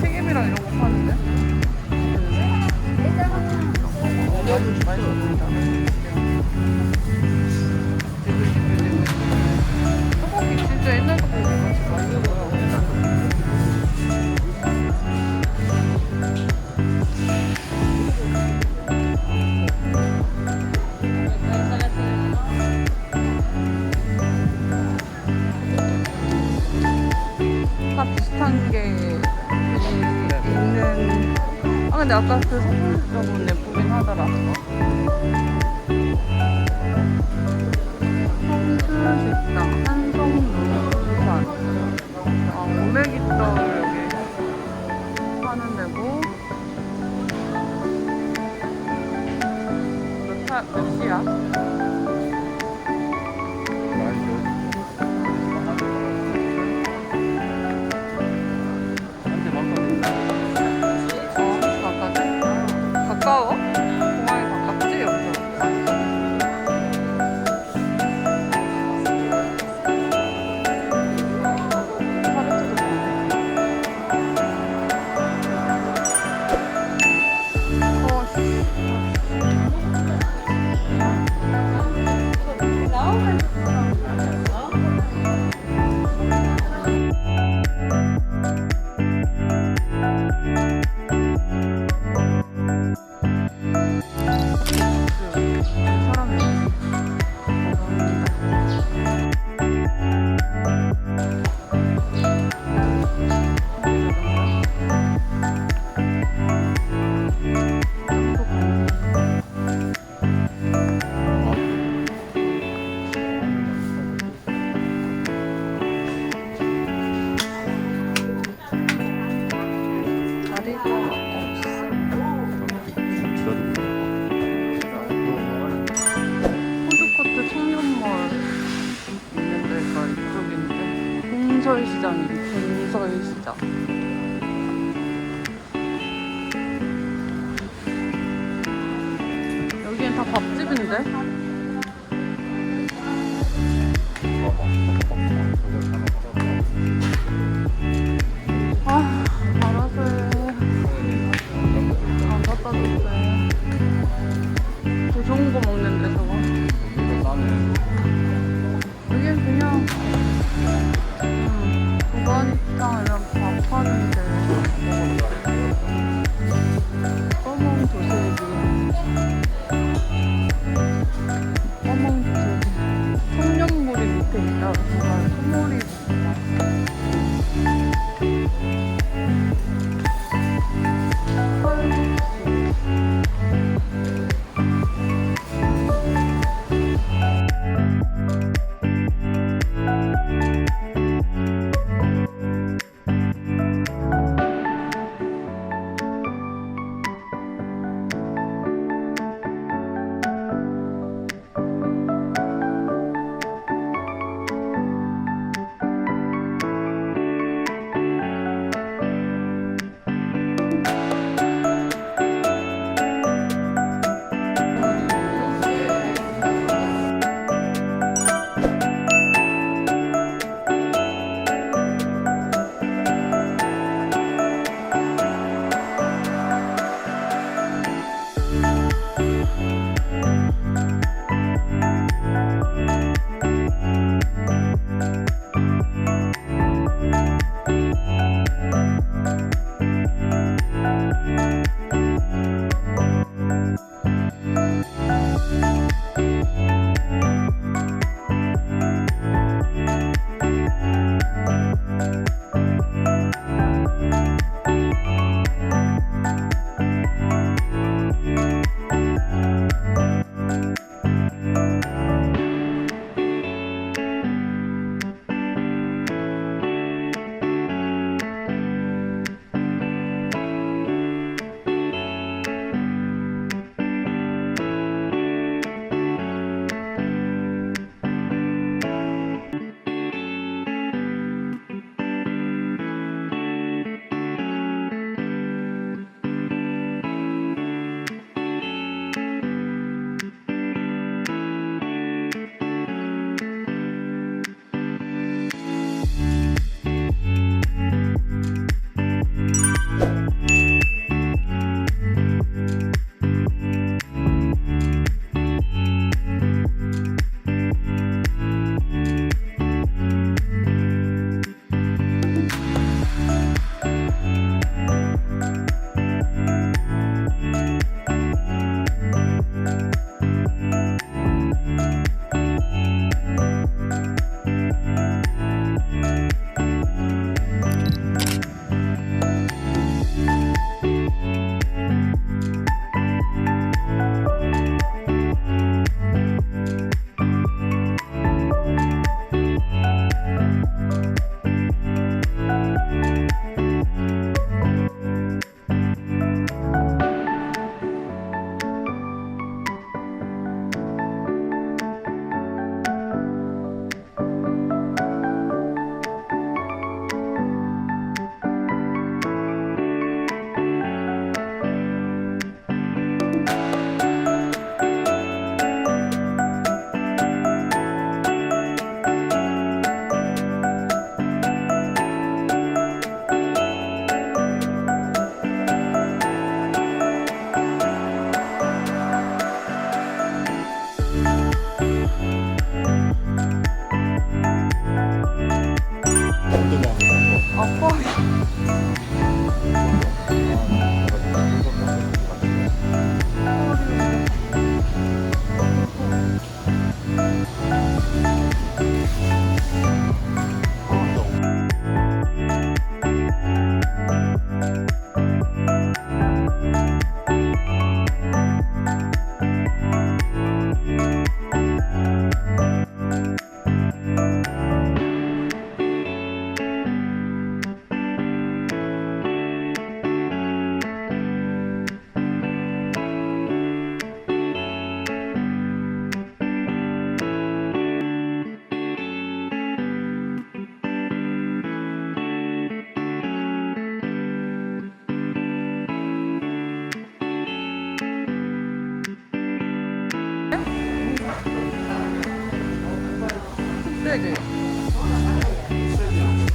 튀김이랑 이런 거 파는데? 근데 아까 그 성공지점은 예쁘긴 하더라. 성수식당 한성문수산 아, 500이떡을 여기 파는 데고 몇, 차, 몇 시야? 전설시장입니다. 전설시장. upon me.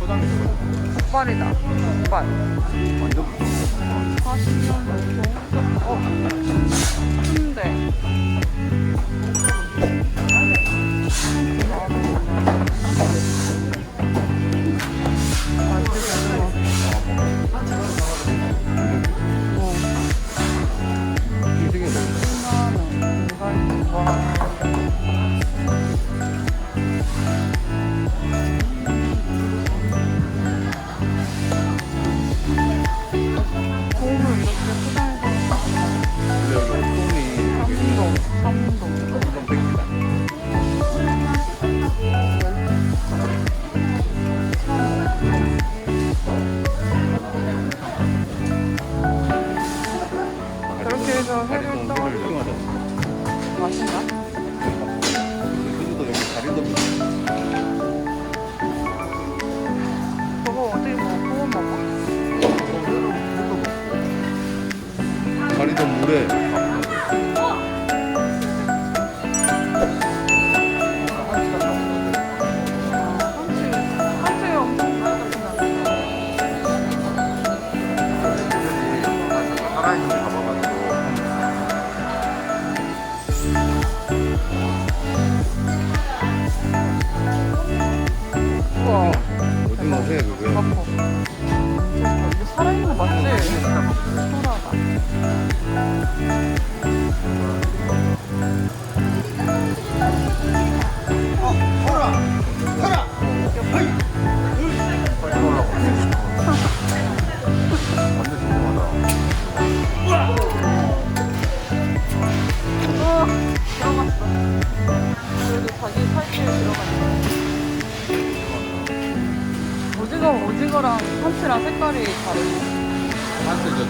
족발이다. 족발. 완전 40년 정도? 어. 근데. 싱싱해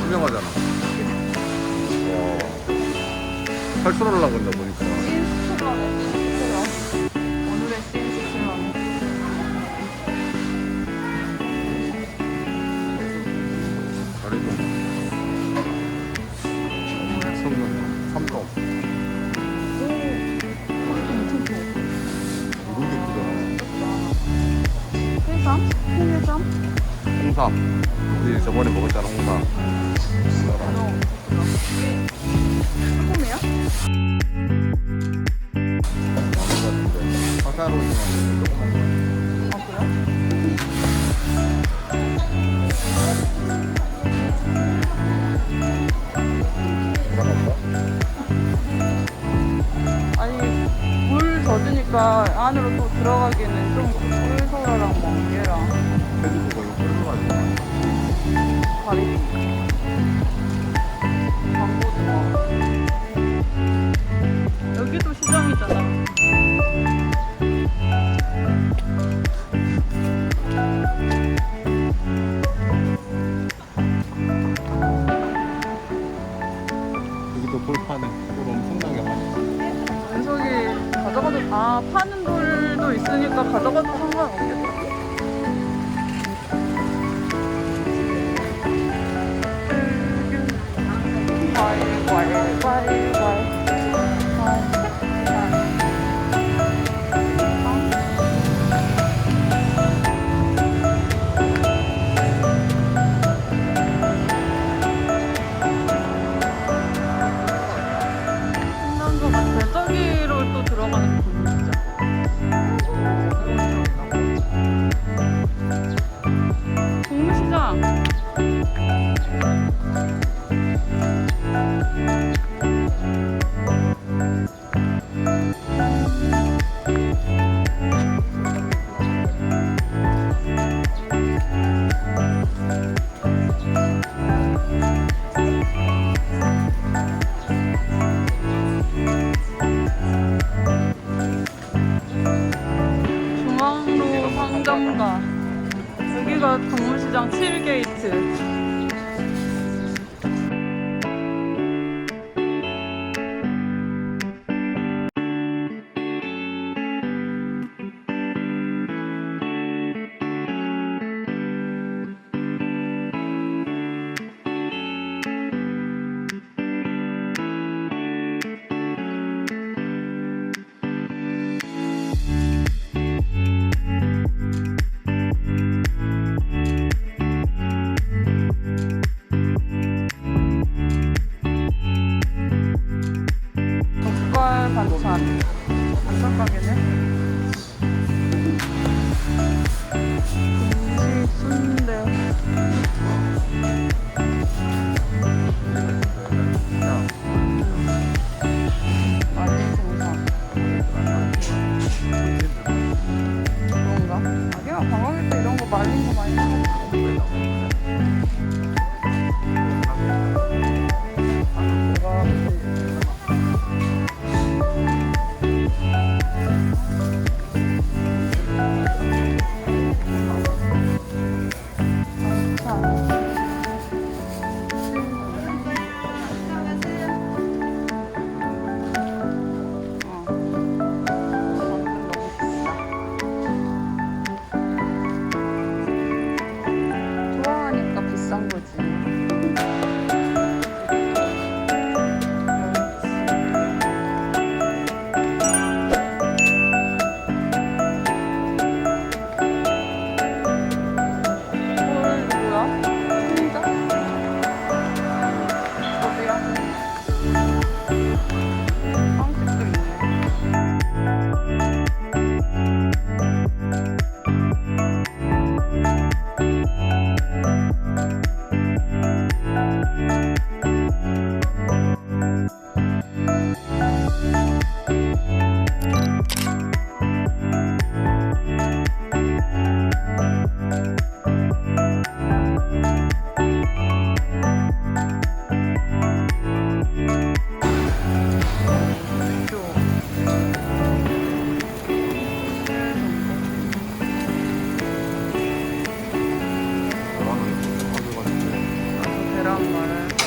투명하잖아. 와. 탈출하려고 한다 보니까. 오늘의 신스라네. 다리도 성능 좋아. 이런? 홍삼. 우리 저번에 먹었잖아 홍삼. 들어갈까? 아니 물 젖으니까 안으로 또 들어가기는 좀 꿀소라랑 멍게랑 제주도 거기 꿀가지고. 다리 여기도 시장이잖아 여기도 볼 파네. 볼 엄청나게 파네. 연석이 가져가도 아 파는 돌도 있으니까 가져가도 상관없겠다 干嘛呢